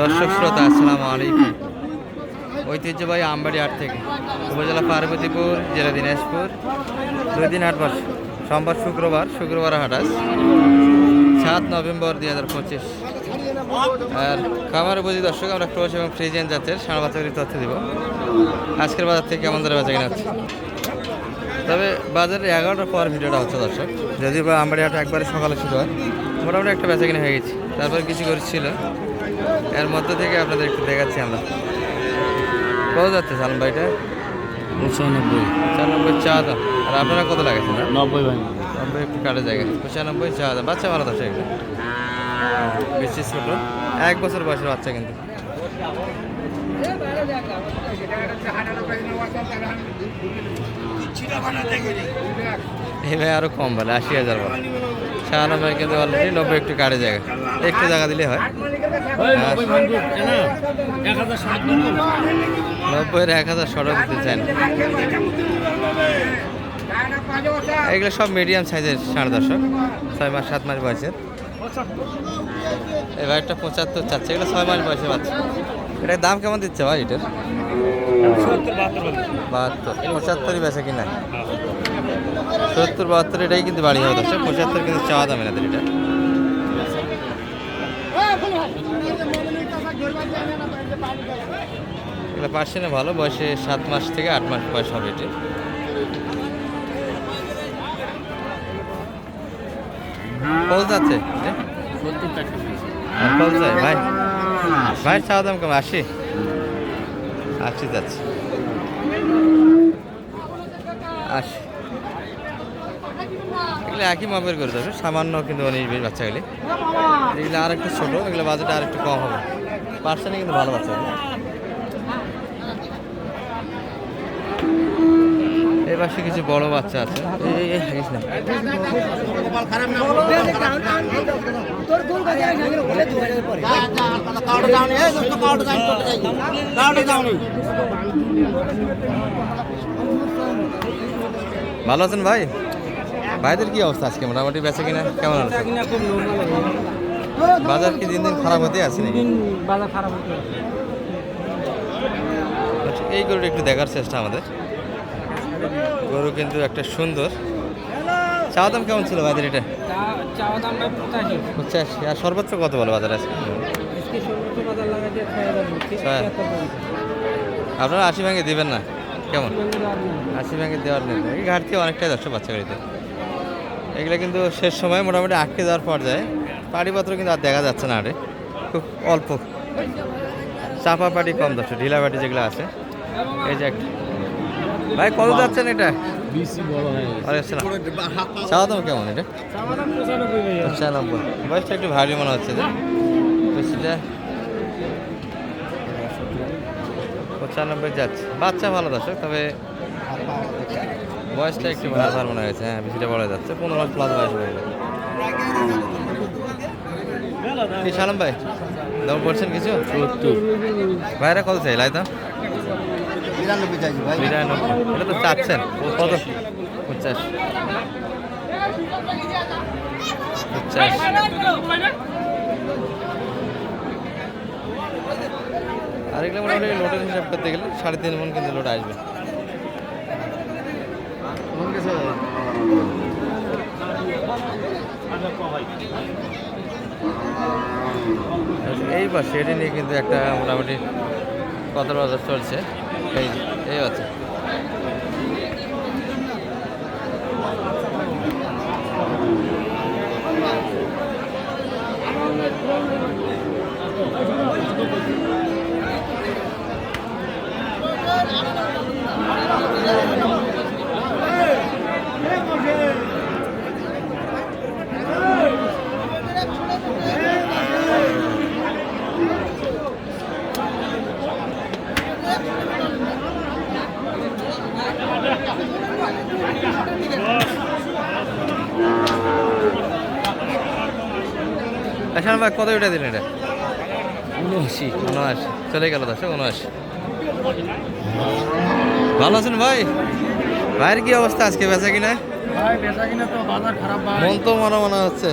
দর্শক শ্রোতা, আসসালামু আলাইকুম। ঐতিহ্যবাহী আমবাড়ি হাট থেকে উপজেলা পার্বতীপুর, জেলা দিনাজপুর, দুই দিন হাট বসে সোমবার, শুক্রবার শুক্রবার হাট সাত নভেম্বর দুই হাজার পঁচিশ। আর খামার বুঝি দর্শক, আমরা ক্রোশ এবং ফ্রিজেন জাতের সাড়ে বাচ্চাগুলির তথ্য দিব। আজকের বাজার থেকে কেমন ধরে বেচা কিনা হচ্ছে? তবে বাজারে এগারোটার পর ভিডিওটা হচ্ছে দর্শক। যদি বা আমবাড়ি হাট একবারে সকালে শুরু হয়, মোটামুটি একটা বেচা কিনা হয়ে গেছে। তারপর কিছু করছিল এর মধ্যে থেকে আপনাদের একটু দেখাচ্ছি আমরা। কত যাচ্ছে সালম ভাইটা? পঁচানব্বই। পঁচানব্বই চা দাম আর আপনারা কত লাগাচ্ছেন? নব্বই ভাই। নব্বই একটু কাটে জায়গা। পঁচানব্বই চা দাম বাচ্চা ভালো দশ একটা বেশি ছোট। এক বছর বয়সের বাচ্চা কিন্তু। এই ভাই আরও কম বলে আশি হাজার বলে। সাহানব্বই কিন্তু অলরেডি নব্বই একটু কাটে জায়গা। একটু জায়গা দিলে হয়। নব্বইয়ের এক হাজার সড়ক দিতে চায় না এগুলো সব মিডিয়াম সাইজের সাড়ে দশক। ছয় মাস সাত মাস বয়সের। এবার একটা পঁচাত্তর চাচ্ছে। এগুলো ছয় মাস বয়সে পাচ্ছে এটার দাম কেমন দিচ্ছে ভাই এটার? বাহাত্তর পঁচাত্তরই বেছে কিনা। সত্তর, বাহাত্তর, এটাই কিন্তু বাড়ি হবে দশ পঁচাত্তর কিন্তু চাওয়া দাম এনাদের এটা। এগুলো পারছে না ভালো, বয়সে সাত মাস থেকে আট মাস বয়স হবে এটি। কত যাচ্ছে? কত যায়? ভাই ভাই চাওয়া দাম কেমন আশি। আশি যাচ্ছে আশি এগুলো একই মাপের করে দেবে, সামান্য কিন্তু উনিশ, বিশ বাচ্চাগুলি এগুলো আর একটু ছোটো, এগুলো বাজেট আর একটু কম হবে। পার্সেন্টে কিন্তু ভালো বাচ্চা। এই পাশে কিছু বড় বাচ্চা আছে। ভালো আছেন ভাই? ভাইদের কি অবস্থা আজকে? মোটামুটি বেচে কিনা? কেমন আছে? বাজার কি দিন দিন খারাপ হতে আছে নাকি? বাজার খারাপ হচ্ছে আচ্ছা, এই গরুটা একটু দেখার চেষ্টা আমাদের। গরু কিন্তু একটা সুন্দর। চাওয়া দাম কেমন ছিল ভাইদের এটা? চাওয়া দাম পঁচাশি। পঁচাশি। আর সর্বোচ্চ কত বলো বাজার আছে? বাজার। আপনারা আশি ভাঙে দিবেন না? কেমন? আশি ভাঙে দেওয়ার নেই। ঘাটতি অনেকটাই দশ বাচ্চা গাড়িতে। এগুলো কিন্তু শেষ সময় মোটামুটি আটকে যাওয়ার পর যায় পাড়িপত্র কিন্তু আর দেখা যাচ্ছে না আরে। খুব অল্প। চাপা পাটি কম দশ ঢিলা পাটি যেগুলো আছে। এই যে একটা। ভাই কত যাচ্ছেন এটা? চাওয়া দাম কেমন এটা? পঁচানব্বই। বয়সটা একটু ভারী মনে হচ্ছে যে। বেশিটা পঁচানব্বই যাচ্ছে। বাচ্চা ভালো দর্শক তবে বয়সটা একটু ভালো মনে হয়েছে হ্যাঁ বেশিটা বড় হয়ে যাচ্ছে পনেরো মাস প্লাস বয়স হয়ে গেল কি সালাম ভাই দাম বলছেন কিছু? সত্তর। ভাইরা কত চাই লাই দাম বিরানব্বই চাইছি ভাই। বিরানব্বই। এটা তো চাচ্ছেন। কত? পঞ্চাশ পঞ্চাশ আর এগুলো মোটামুটি লোডের হিসাব করতে গেলে সাড়ে তিন মন কিন্তু লোড আসবে। এই পাশে এটি নিয়ে কিন্তু একটা মোটামুটি বাজার চলছে। এই এই আছে আচ্ছা ভাই কত উঠে দিলেন এটা? উনআশি। উনআশি। চলে গেল দশ উনআশি। ভালো আছেন ভাই? ভাইয়ের কি অবস্থা আজকে বেচা কিনা? মন তো মনে মনে হচ্ছে।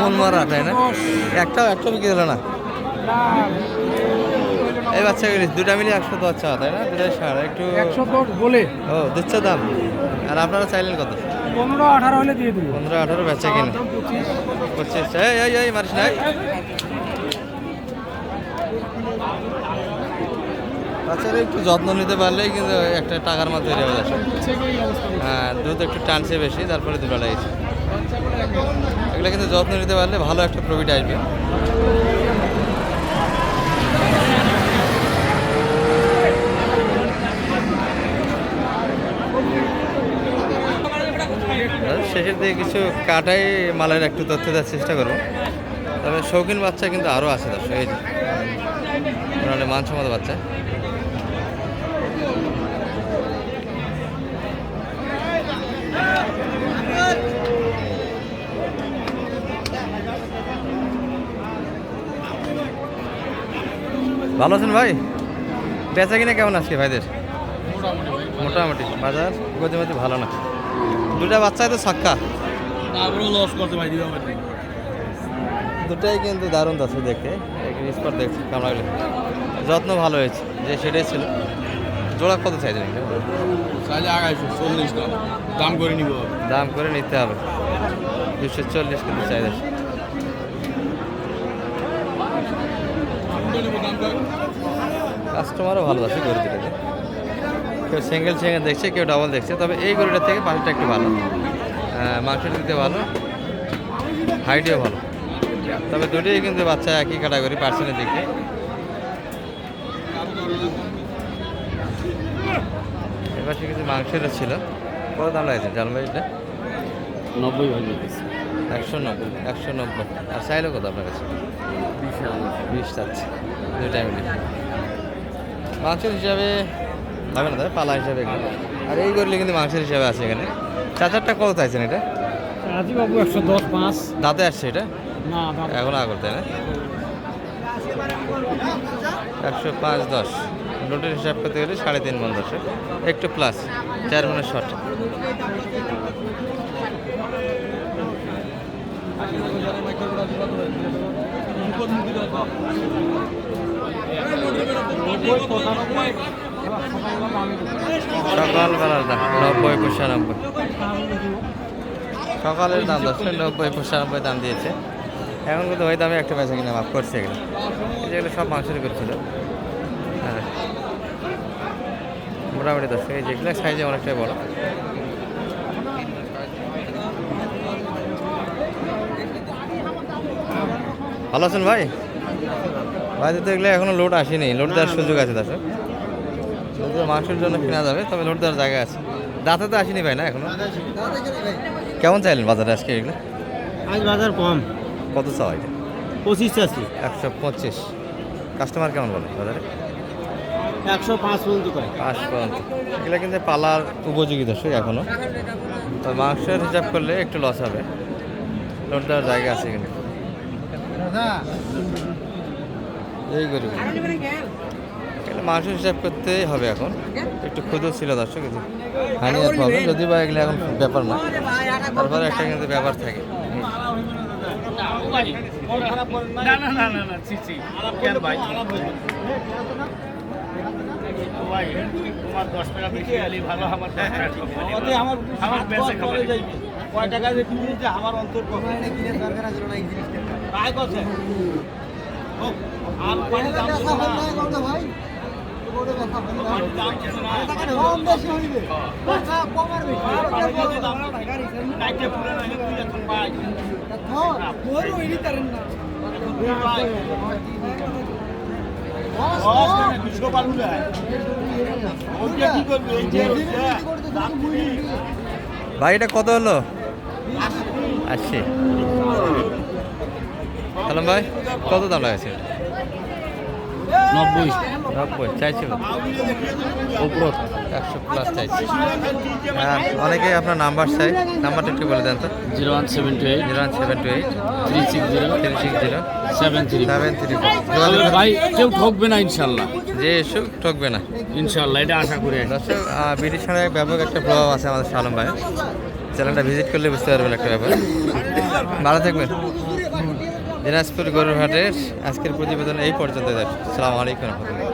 মন মারা তাই না? একটাও একটা বিক্রি দিল না? এই বাচ্চা বাচ্চাগুলি দুটা মিলে একশো দশ চাওয়া তাই না? দুটাই সার একটু একশো দশ বলে। ও দিচ্ছে দাম। আর আপনারা চাইলেন কত? পনেরো আঠারো হলে দিয়ে দিবো। পনেরো আঠারো বেচা কিনে। পঁচিশ। এই এই মারিস নাই বাচ্চারা একটু যত্ন নিতে পারলেই কিন্তু একটা টাকার তৈরি হবে আসলে হ্যাঁ দুধ একটু টানছে বেশি তারপরে দুটো লাগছে এগুলো কিন্তু যত্ন নিতে পারলে ভালো একটা প্রফিট আসবে আর শেষের দিকে কিছু কাটাই মালের একটু তথ্য দেওয়ার চেষ্টা করব। তবে শৌখিন বাচ্চা কিন্তু আরও আছে দর্শক এই যে। মানসম্মত বাচ্চা। ভালো আছেন ভাই? বেচা কিনা কেমন আজকে ভাইদের? মোটামুটি বাজার গতিমতি ভালো না? দুটা বাচ্চাই তো সাক্কা তারপরেও লস করতে ভাই দিবা দুটাই কিন্তু দারুণ আছে দেখতে। স্পট দেখছি কামড়াগুলো যত্ন ভালো হয়েছে যে সেটাই ছিল। জোড়া কত চাইছেন? চাইলে আগাইশো চল্লিশ দাম। দাম করে নিব। দাম করে নিতে হবে। দুশো চল্লিশ কিন্তু চাইছে। কাস্টমারও ভালো আছে গরু দুটাতে কেউ সিঙ্গেল সিঙ্গেল দেখছে কেউ ডাবল দেখছে। তবে এই গরুটার থেকে পাঁচটা একটু ভালো। মাংসটা দিতে ভালো হাইটও ভালো। তবে দুটোই কিন্তু বাচ্চা একই ক্যাটাগরি পার্সেন্টের দিকে। এবার সে কিছু মাংসেরও ছিল। কত দাম লাগছে জালমারিটা নব্বই একশো নব্বই একশো নব্বই। আর চাইলো কত আপনার কাছে? বিশ চাচ্ছে দুইটাই মিলে মাংসের হিসাবে হবে না দাদা পালা হিসাবে। আর এই করলে কিন্তু মাংসের হিসাবে আছে এখানে। চাচারটা কত চাইছেন এটা? বাবু একশো দশ পাঁচ। দাঁতে আসছে এটা? না এখন আগর তাই না? একশো পাঁচ দশ। লোটের হিসাব করতে গেলে সাড়ে তিন মন দশ। একটু প্লাস চার মনের শর্ট সকালবেলার দাম নব্বই পঁচানব্বই। সকালের দাম দশ, নব্বই পঁচানব্বই দাম দিয়েছে। এখন কিন্তু ওই দামে একটা পয়সা কিনা মাফ করছে এগুলো। যেগুলো সব মাংসের করছিল। হ্যাঁ মোটামুটি দশ, এই যেগুলো সাইজে অনেকটাই বড়। ভালো আছেন ভাই? ভাই, তো এগুলো এখনও লোড আসেনি। লোড দেওয়ার সুযোগ আছে দর্শক যদিও মাংসের জন্য কেনা যাবে তবে লোড দেওয়ার জায়গা আছে। দাঁতে তো আসেনি ভাই না এখনও? কেমন চাইলেন বাজারে আজকে এগুলো? আজ বাজার কম। কত চাওয়া এটা? পঁচিশ আছে একশো পঁচিশ। কাস্টমার কেমন বলে বাজারে? একশো পাঁচ পর্যন্ত করে। পাঁচ পর্যন্ত। এগুলো কিন্তু পালার উপযোগী দর্শক এখনও। তো মাংসের হিসাব করলে একটু লস হবে। লোড দেওয়ার জায়গা আছে কিন্তু। এই গরু। এগুলো মাংস হিসাব করতে হবে এখন। একটু ক্ষুদ্র ছিল দর্শক হানি আর হবে যদি বা এগুলো এখন ব্যাপার না। তারপরে একটা কিন্তু ব্যাপার থাকে। কয় টাকা যে আমার অন্তর কোন দাম ছিল না কম বেশি হইবে কম আর ভাই? ভাই এটা কত হলো? হ্যালো ভাই কত দাম লাগাইছে নব্বই নব্বই চাইছি উপর একশো প্লাস চাইছি। হ্যাঁ অনেকেই আপনার নাম্বার চাই। নাম্বারটা একটু বলে দেন তো। Zero one seven two eight zero one seven two eight. Three six zero three six zero. Seven three seven three ভাই কেউ ঠকবে না ইনশাল্লাহ। যে এসুক ঠকবে না। ইনশাল্লাহ এটা আশা করি দর্শক বিটির সঙ্গে ব্যাপক একটা প্রভাব আছে আমাদের সালম ভাই চ্যানেলটা ভিজিট করলে বুঝতে পারবেন একটা ব্যাপার। ভালো থাকবেন। দিনাজপুর গরুরহাটের আজকের প্রতিবেদন এই পর্যন্ত সালাম আলাইকুম রহমতুল্লাহ।